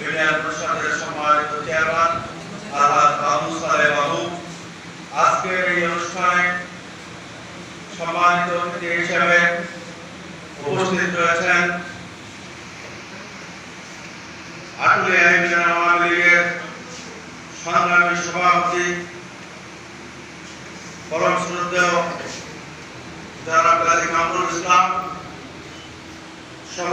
Union পরিষদের সম্মানিত chairman আলহাদ Abu বাবু। আজকের এই অনুষ্ঠানে সম্মানিত অতিথি হিসেবে উপস্থিত রয়েছেন আটুলিয়া ইউনিয়ন আওয়ামী লীগের সংগ্রামী সভাপতি পরম শ্রদ্ধেয় জনাব কাজী কামরুল ইসলাম সহ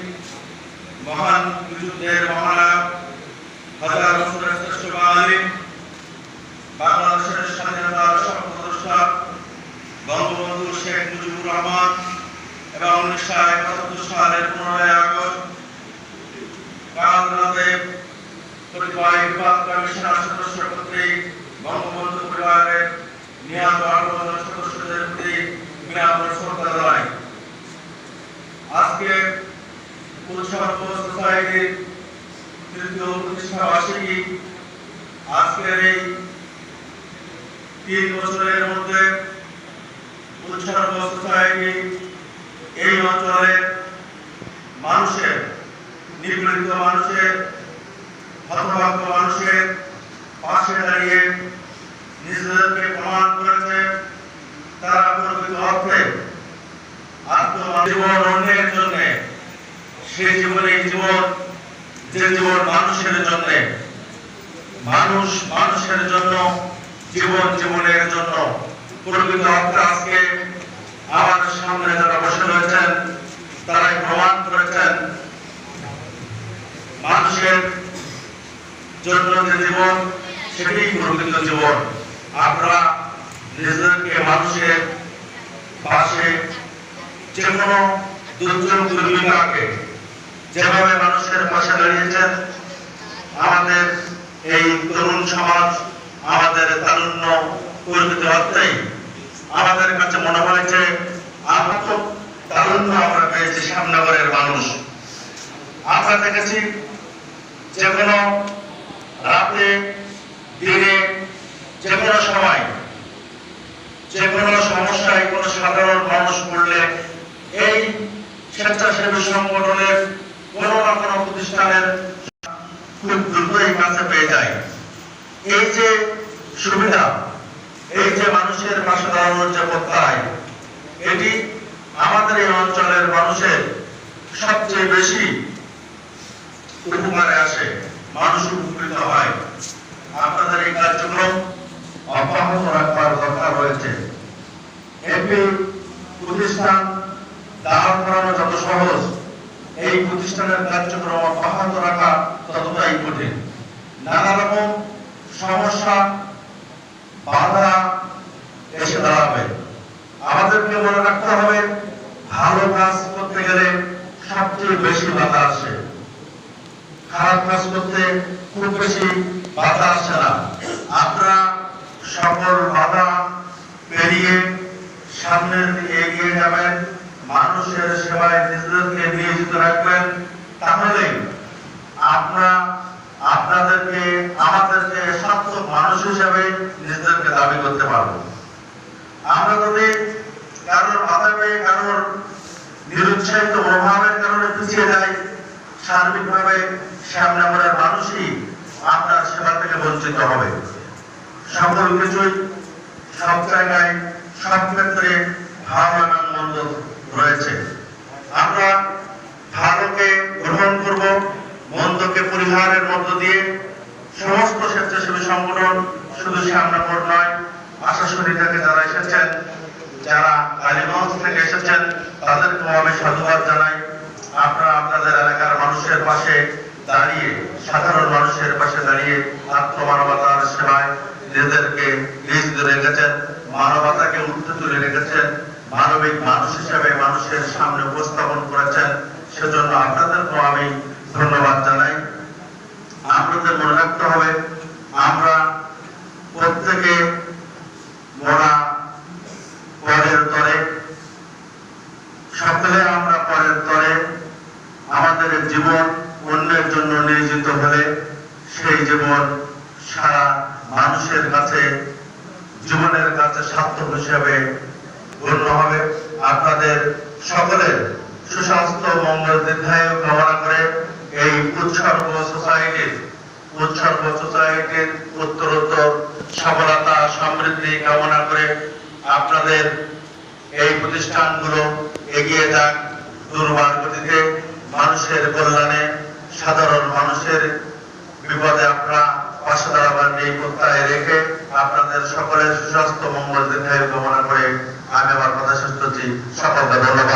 মহান বিদ্যুতের মহানায়ক হাজার বছরের শ্রেষ্ঠ বাঙালি, বাংলাদেশের স্বাধীনতার স্বপ্নদ্রষ্টা বঙ্গবন্ধু শেখ মুজিবুর রহমান এবং উনিশশো একাত্তর সালের পনেরোই আগস্ট বিভাগ কমিশনার সদস্য কর্তৃক বঙ্গবন্ধু পরিবারের নিহত বার্ষিকী আজকের এই তিন বছরের মধ্যে এই অঞ্চলের মানুষের নিপীড়িত মানুষের, হতভাগ্য মানুষের পাশে দাঁড়িয়ে নিজেদেরকে প্রমাণ করেছে। তারা প্রকৃত অর্থে অন্যের জন্য সে জীবনে জীবন, যে জীবন মানুষের জন্য, মানুষ মানুষের জন্য, জীবন জীবনের জন্য। প্রকৃত আজকে আমার সামনে যারা বসে রয়েছেন, তারাই প্রমাণ করেছেন, মানুষের জন্য যে জীবন, সেটাই প্রকৃত জীবন। আমরা নিজেদেরকে মানুষের পাশে যে কোনো দুর্যোগ দুর্বিপাকে যেভাবে মানুষের পাশে দাঁড়িয়েছেন, আমাদের এই তরুণ সমাজ, আমাদের তারুণ্য প্রকৃত অর্থেই আমাদের কাছে মনে হয় যে আমরা তো তারুণ্য আমরা পেয়েছি শ্যামনগরের মানুষ। আমরা দেখেছি যে কোনো রাতে, দিনে, যে কোনো সময়, যে কোনো সমস্যায় কোনো সাধারণ মানুষ পড়লে এই স্বেচ্ছাসেবী সংগঠনের কোনো না কোনো প্রতিষ্ঠানের খুব দ্রুতই কাছে পেয়ে যায়। এই যে সুবিধা, এই যে মানুষের পাশে দাঁড়ানোর যে প্রত্যয়, এটি আমাদের এই অঞ্চলের মানুষের সবচেয়ে বেশি উপকারে আসে মানুষ উপকৃত হয় আপনাদের এই কার্যক্রম অব্যাহত রাখবার দরকার রয়েছে এমপি প্রতিষ্ঠান দাঁড় করানো যত সহজ এই প্রতিষ্ঠানের কার্যক্রম অব্যাহত রাখা ততটাই কঠিন। নানা রকম সমস্যা বাধা এসে দাঁড়াবে। আমাদেরকে মনে রাখতে হবে, ভালো কাজ করতে গেলে সবচেয়ে বেশি বাধা আসে। খারাপ কাজ করতে খুব বেশি বাধা আসে না। আপনারা সকল বাধা পেরিয়ে সামনের দিকে এগিয়ে যাবেন। মানুষের সেবায় নিজেদেরকে নিয়োজিত রাখবেন তাহলে আপনারা আপনাদেরকে, আমাদেরকে সার্থক মানুষ হিসেবে নিজেদেরকে দাবি করতে পারব। আমরা যদি কারোর বাধা পেয়ে কারোর নিরুৎসাহিত মনোভাবের কারণে পিছিয়ে যাই, সার্বিকভাবে শ্যামনগরের মানুষই আপনার সেবা থেকে বঞ্চিত হবে। সকল কিছুই সব জায়গায়, সব ক্ষেত্রে ভালো এবং মন্দ রয়েছে। আমরা ভালোকে গ্রহণ করব মন্দকে পরিহারের মধ্য দিয়ে। সমস্ত স্বেচ্ছাসেবী সংগঠন শুধু শ্যামনগর নয় আশাশুনি থেকে যারা এসেছেন, যারা কালীগঞ্জ থেকে এসেছেন, তাদেরকেও আমি সাধুবাদ জানাই। আপনারা আপনাদের এলাকার মানুষের পাশে দাঁড়িয়ে, সাধারণ মানুষের পাশে দাঁড়িয়ে আত্মমানবতার সেবায় নিজেদেরকে নিয়োজিত রেখেছেন, মানবতাকে উঠতে তুলে রেখেছেন মানবিক মানুষ হিসেবে মানুষের সামনে উপস্থাপন করেছেন, সেজন্য আপনাদেরকেও আমি ধন্যবাদ জানাই। আপনাদের মনে রাখতে হবে, আমরা প্রত্যেকে মরা পরের তরে। সকলে আমরা পরের তরে। আমাদের জীবন অন্যের জন্য নিয়োজিত হলে সেই জীবন সারা মানুষের কাছে, জীবনের কাছে সার্থক হিসেবে আপনাদের সকলের সুস্বাস্থ্য, মঙ্গল, দীর্ঘায়ু, কামনা করে এই উৎসর্গ সোসাইটির উৎসর্গ সোসাইটির উত্তরোত্তর সফলতা, সমৃদ্ধি কামনা করে আপনাদের এই প্রতিষ্ঠানগুলো এগিয়ে যাক দুর্বার গতিতে। মানুষের কল্যাণে, সাধারণ মানুষের বিপদে আপনারা Gracias.